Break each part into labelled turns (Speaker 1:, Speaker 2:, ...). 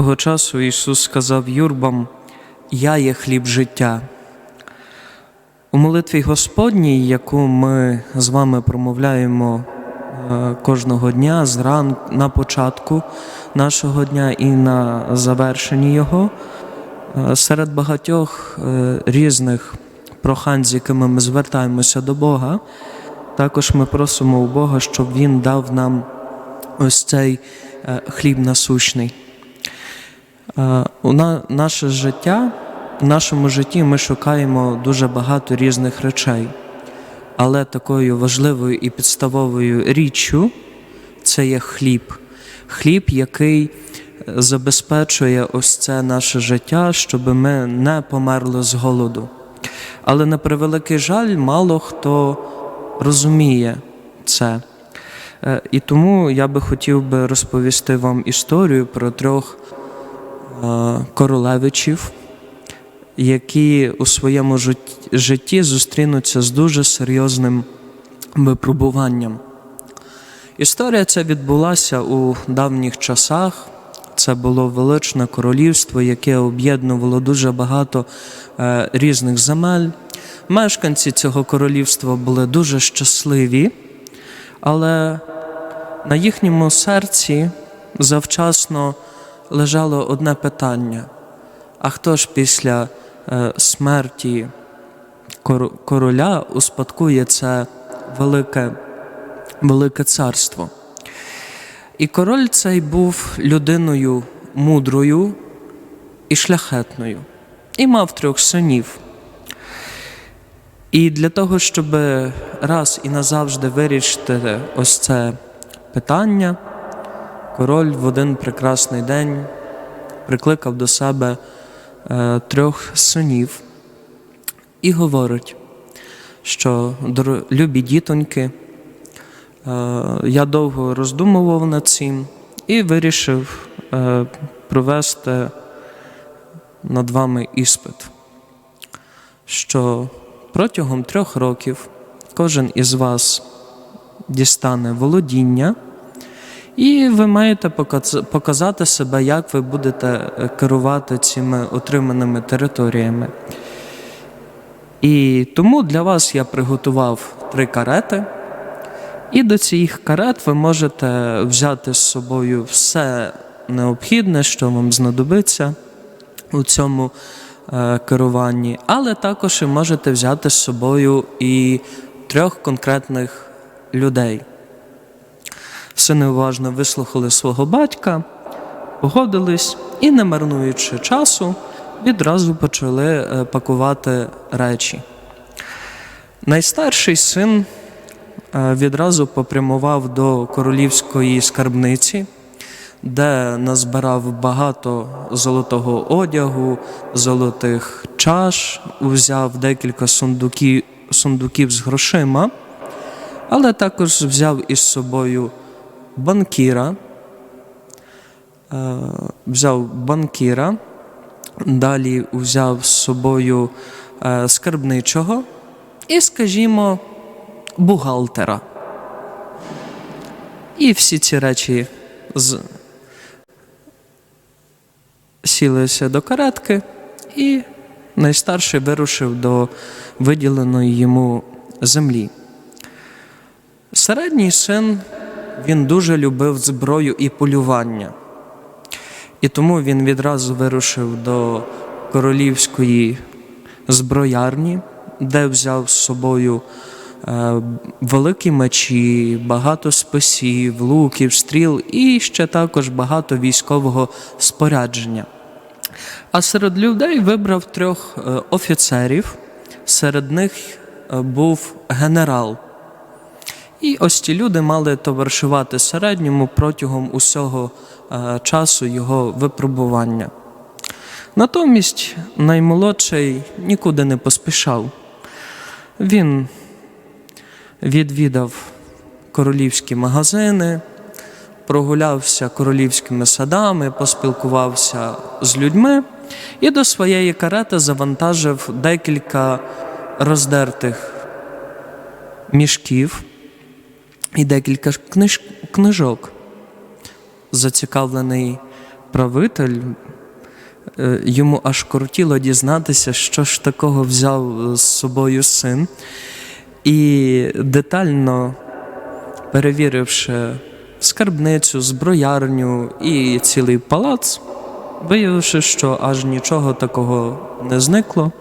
Speaker 1: Того часу Ісус сказав юрбам: Я є хліб життя. У молитві Господній, яку ми з вами промовляємо е, кожного дня зран на початку нашого дня і на завершенні його, е, серед багатьох е, різних прохань, з якими ми звертаємося до Бога, також ми просимо у Бога, щоб Він дав нам ось цей хліб насущний. Е, на- наше життя, в нашому житті ми шукаємо дуже багато різних речей, але такою важливою і підставовою річчю це є хліб. Хліб, який е, забезпечує ось це наше життя, щоб ми не померли з голоду. Але на превеликий жаль, мало хто розуміє це. Е, І тому я би хотів би розповісти вам історію про трьох королевичів, які у своєму житті зустрінуться з дуже серйозним випробуванням. Історія ця відбулася у давніх часах. Це було величне королівство, яке об'єднувало дуже багато е, різних земель. Мешканці цього королівства були дуже щасливі, але на їхньому серці завчасно лежало одне питання: а хто ж після е, смерті короля успадкує це велике, велике царство? І король цей був людиною мудрою і шляхетною, і мав трьох синів. І для того, щоб раз і назавжди вирішити ось це питання, король в один прекрасний день прикликав до себе е, трьох синів і говорить, що любі дітоньки, е, я довго роздумував над цим і вирішив е, провести над вами іспит, що протягом трьох років кожен із вас дістане володіння, і ви маєте показати себе, як ви будете е, керувати цими отриманими територіями. І тому для вас я приготував три карети. І до цих карет ви можете взяти з собою все необхідне, що вам знадобиться у цьому е, керуванні, але також і можете взяти з собою і трьох конкретних людей. Сини уважно вислухали свого батька, погодились і, не марнуючи часу, відразу почали е, пакувати речі. Найстарший син е, відразу попрямував до королівської скарбниці, де назбирав багато золотого одягу, золотих чаш, взяв декілька сундуків, сундуків з грошима, але також взяв із собою банкіра, е, взяв банкіра, далі взяв з собою е, скарбничого і, скажімо, бухгалтера. І всі ці речі з... сілися до каретки, і найстарший вирушив до виділеної йому землі. Середній син він дуже любив зброю і полювання. І тому він відразу вирушив до королівської зброярні, де взяв з собою е, великі мечі, багато списів, луків, стріл і ще також багато військового спорядження. А серед людей вибрав трьох е, офіцерів, серед них е, був генерал. І ось ці люди мали товаришувати середньому протягом усього е, часу його випробування. Натомість наймолодший нікуди не поспішав. Він відвідав королівські магазини, прогулявся королівськими садами, поспілкувався з людьми і до своєї карети завантажив декілька роздертих мішків і декілька книж... книжок. Зацікавлений правитель, е, йому аж кортіло дізнатися, що ж такого взяв з собою син. І детально перевіривши скарбницю, зброярню і цілий палац, виявивши, що аж нічого такого не зникло.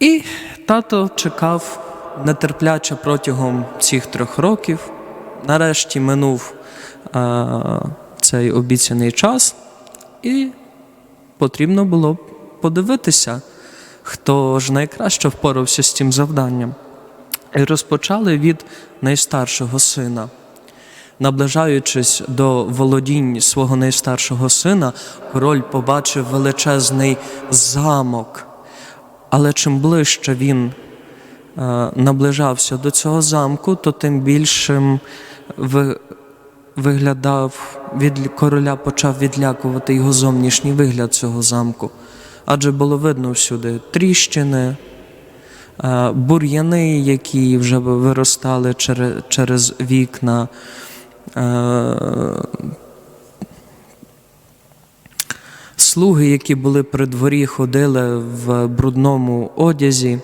Speaker 1: І тато чекав нетерпляче протягом цих трьох років. Нарешті минув а, цей обіцяний час, і потрібно було подивитися, хто ж найкраще впорався з цим завданням. І розпочали від найстаршого сина. Наближаючись до володінь свого найстаршого сина, король побачив величезний замок. Але чим ближче він е, наближався до цього замку, то тим більшим виглядав від короля почав відлякувати його зовнішній вигляд цього замку. Адже було видно всюди тріщини, е, бур'яни, які вже виростали через, через вікна. е, Слуги, які були при дворі, ходили в брудному одязі.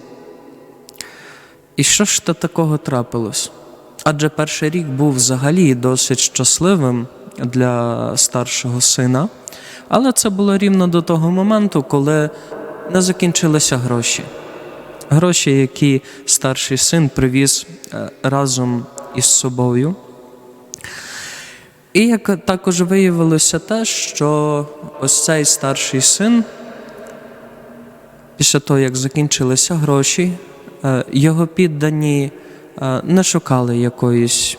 Speaker 1: І що ж то такого трапилось? Адже перший рік був взагалі досить щасливим для старшого сина, але це було рівно до того моменту, коли не закінчилися гроші. Гроші, які старший син привіз е, разом із собою. І як також виявилося те, що ось цей старший син, після того, як закінчилися гроші, його піддані е, не шукали якоїсь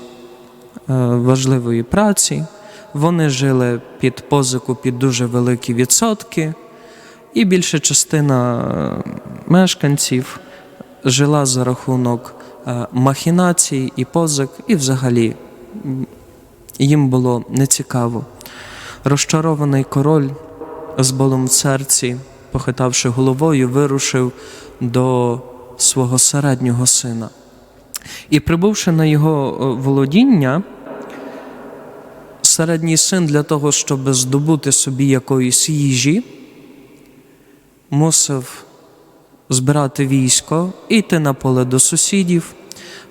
Speaker 1: е, важливої праці. Вони жили під позику під дуже великі відсотки, і більша частина е, мешканців жила за рахунок е, махінацій і позик, і взагалі їм було нецікаво. Розчарований король з болем в серці, похитавши головою, вирушив до свого середнього сина. І прибувши на його е, володіння, середній син для того, щоб здобути собі якоїсь їжі, мусив збирати військо, і йти на поле до сусідів,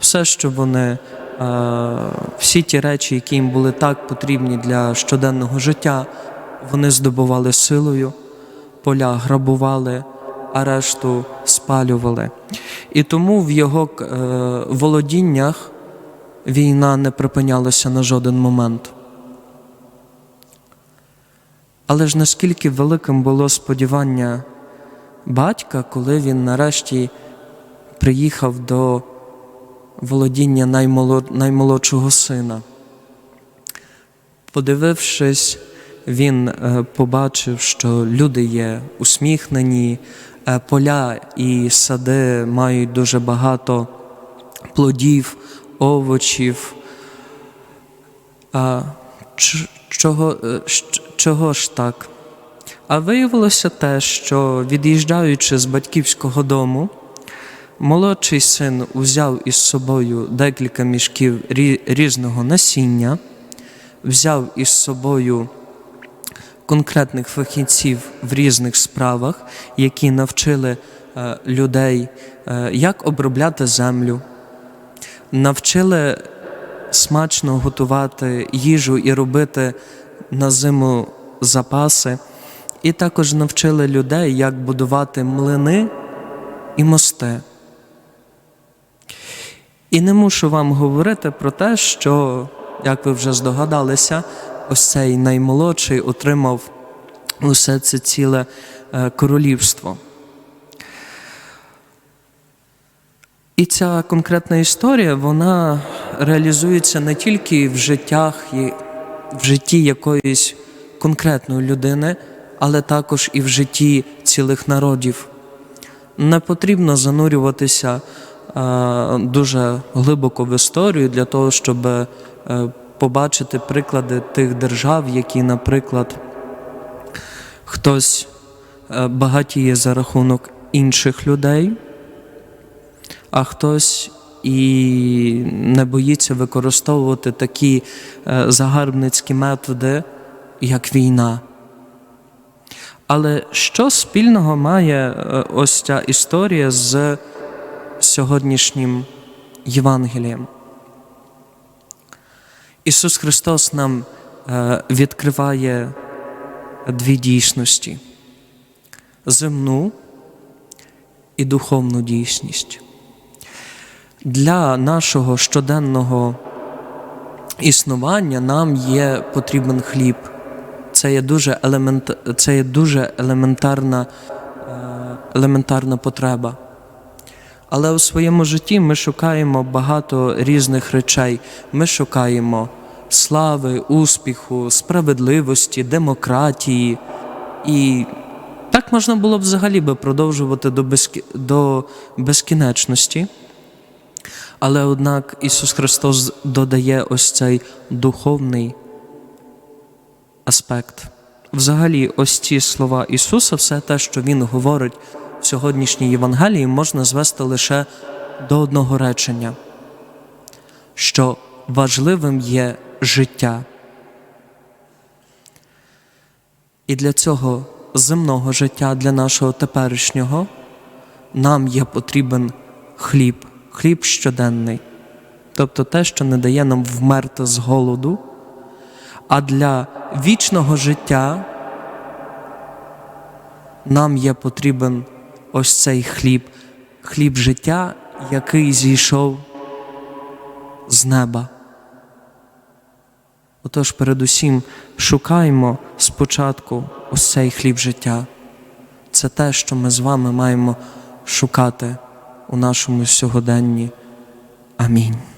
Speaker 1: все, що вони Е, всі ті речі, які їм були так потрібні для щоденного життя, вони здобували силою, поля грабували, а решту спалювали. І тому в його е, володіннях війна не припинялася на жоден момент. Але ж наскільки великим було сподівання батька, коли він нарешті приїхав до володіння наймолод... наймолодшого сина. Подивившись, він е, побачив, що люди є усміхнені, поля і сади мають дуже багато плодів, овочів. А чого, е, чого ж так? А виявилося те, що від'їжджаючи з батьківського дому, Молодший син узяв із собою декілька мішків різного насіння, взяв із собою конкретних фахівців в різних справах, які навчили е, людей, е, як обробляти землю, навчили смачно готувати їжу і робити на зиму запаси, і також навчили людей, як будувати млини і мости. І не мушу вам говорити про те, що, як ви вже здогадалися, ось цей наймолодший отримав усе це ціле е, королівство. І ця конкретна історія вона реалізується не тільки в життях і в житті якоїсь конкретної людини, але також і в житті цілих народів. Не потрібно занурюватися дуже глибоко в історію для того, щоб е, побачити приклади тих держав, які, наприклад, хтось е, багатіє за рахунок інших людей, а хтось і не боїться використовувати такі е, загарбницькі методи, як війна. Але що спільного має е, ось ця історія з сьогоднішнім Євангелієм? Ісус Христос нам е, відкриває дві дійсності: земну і духовну дійсність. Для нашого щоденного існування нам є потрібен хліб. Це є дуже, елемент, це є дуже елементарна, е, елементарна потреба. Але у своєму житті ми шукаємо багато різних речей. Ми шукаємо слави, успіху, справедливості, демократії. І так можна було б взагалі би продовжувати до, безкі... до безкінечності. Але однак Ісус Христос додає ось цей духовний аспект. Взагалі, ось ці слова Ісуса, все те, що Він говорить сьогоднішній Євангелії, можна звести лише до одного речення, що важливим є життя. І для цього земного життя, для нашого теперішнього, нам є потрібен хліб, хліб щоденний, тобто те, що не дає нам вмерти з голоду. А для вічного життя нам є потрібен ось цей хліб, хліб життя, який зійшов з неба. Отож, передусім, шукаємо спочатку ось цей хліб життя. Це те, що ми з вами маємо шукати у нашому сьогоденні. Амінь.